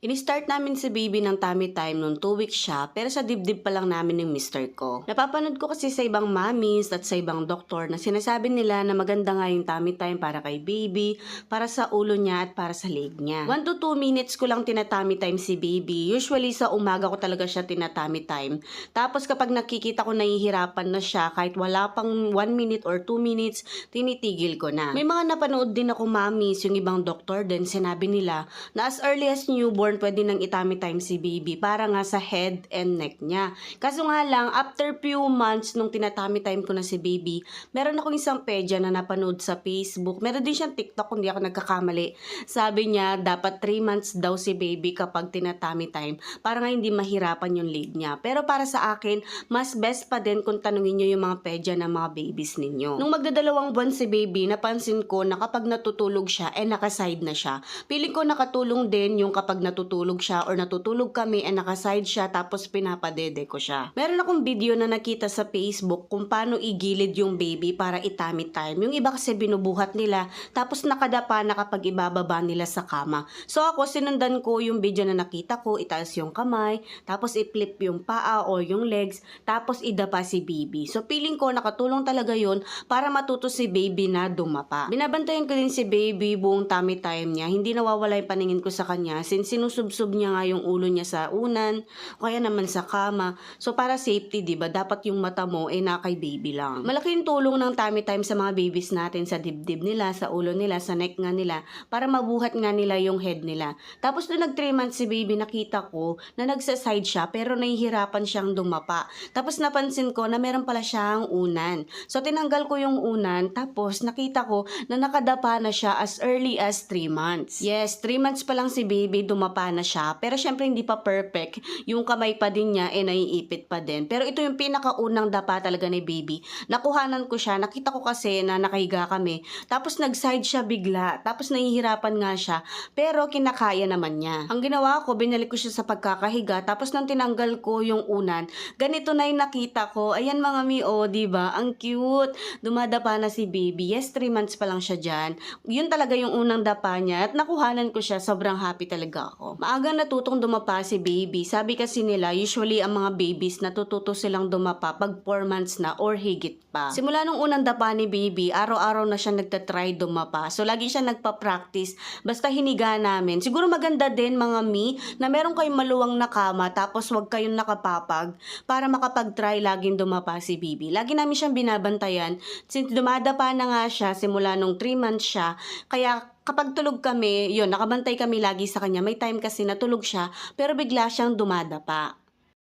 Ini-start namin si baby ng tummy time nung 2 weeks siya, pero sa dibdib pa lang namin ng mister ko. Napapanood ko kasi sa ibang mommies at sa ibang doktor na sinasabi nila na maganda nga yung tummy time para kay baby, para sa ulo niya at para sa leg niya. 1 to 2 minutes ko lang tinatummy time si baby. Usually sa umaga ko talaga siya tinatummy time. Tapos kapag nakikita ko nahihirapan na siya, kahit wala pang 1 minute or 2 minutes, tinitigil ko na. May mga napanood din ako mommies, yung ibang doktor din, sinabi nila na as early as newborn, pwede nang itummy time si baby para nga sa head and neck niya. Kaso nga lang, after few months nung tinatummy time ko na si baby, meron akong isang pedya na napanood sa Facebook. Meron din siyang TikTok kung di ako nagkakamali. Sabi niya, dapat 3 months daw si baby kapag tinatummy time para nga hindi mahirapan yung leg niya. Pero para sa akin, mas best pa din kung tanungin niyo yung mga pedya ng mga babies ninyo. Nung magdadalawang buwan si baby, napansin ko na kapag natutulog siya, eh nakaside na siya. Piling ko nakatulong din yung kapag natutulog siya or natutulog kami, eh nakaside siya tapos pinapadede ko siya. Meron akong video na nakita sa Facebook kung paano igilid yung baby para itamit time. Yung iba kasi binubuhat nila tapos nakadapa na ibababa nila sa kama. So ako sinundan ko yung video na nakita ko, itaas yung kamay, tapos i-flip yung paa or yung legs, tapos idapa si baby. So feeling ko nakatulong talaga yun para matuto si baby na dumapa. Binabantayan ko din si baby buong tummy time niya. Hindi nawawala yung paningin ko sa kanya since sinusubsob niya nga yung ulo niya sa unan kaya naman sa kama. So para safety, 'di ba? Dapat yung mata mo ay na kay baby lang. Malaki yung tulong ng tummy time sa mga babies natin sa dibdib nila, sa ulo nila, sa neck nga nila para mabuhat nga nila yung head nila. Tapos nung nag 3 months si baby, nakita ko na nagsa-side siya pero nahihirapan siyang dumapa. Tapos napansin ko na meron pala siyang unan. So tinanggal ko yung unan tapos nakita ko na nakadapa na siya as early as 3 months. Yes, 3 months pa lang si baby, dumapa na siya. Pero syempre hindi pa perfect. Yung kamay pa din niya eh naiipit pa din. Pero ito yung pinakaunang dapa talaga ni baby. Nakuhanan ko siya. Nakita ko kasi na nakahiga kami. Tapos nag-side siya bigla. Tapos nahihirapan nga siya. Pero kinakaya naman niya. Ang ginawa ko, binalik ko siya sa pagkakahiga. Tapos nang tinanggal ko yung unan, ganito na yung nakita ko. Ayan mga mi, oh, di ba? Ang cute. Dumadapa na si baby. Yes, 3 months pa lang siya dyan. Yun talaga yung unang dapa niya. At nakuhanan ko siya. Sobrang happy talaga ako. Maaga natutong dumapa si baby. Sabi kasi nila, usually ang mga babies natututo silang dumapa pag 4 months na or higit pa. Simula nung unang dapa ni baby, araw-araw na siya nagtatry dumapa. So, lagi siya nagpa-practice. Basta hiniga namin. Siguro maganda din mga mi na meron kayong maluwang na kama tapos wag kayong nakapapag para makapag-try laging dumapa si baby. Lagi namin siyang binabantayan since dumadapa na nga siya simula nung 3 months siya. Kaya kapag tulog kami, yun, nakabantay kami lagi sa kanya. May time kasi natulog siya, pero bigla siyang dumadapa.